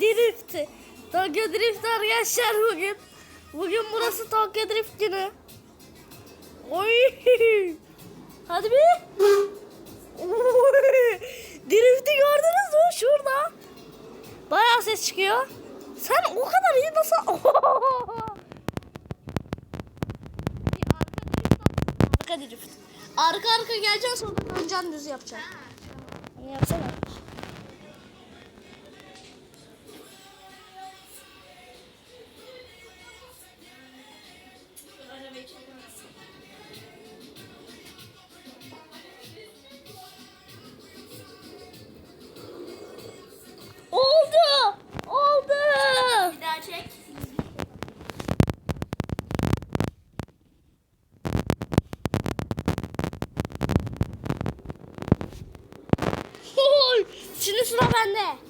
Drift. Tokyo Drift arkadaşlar bugün. Bugün burası Tokyo Drift günü. Oy. Hadi bir. Oy. Drift'i gördünüz mü? Şurada. Bayağı ses çıkıyor. Sen o kadar iyi nasıl... Arka drift. Arka drift. Arka arka geleceksin sonra döneceksin düz yapacaksın. Yapsana. Şimdi sıra bende.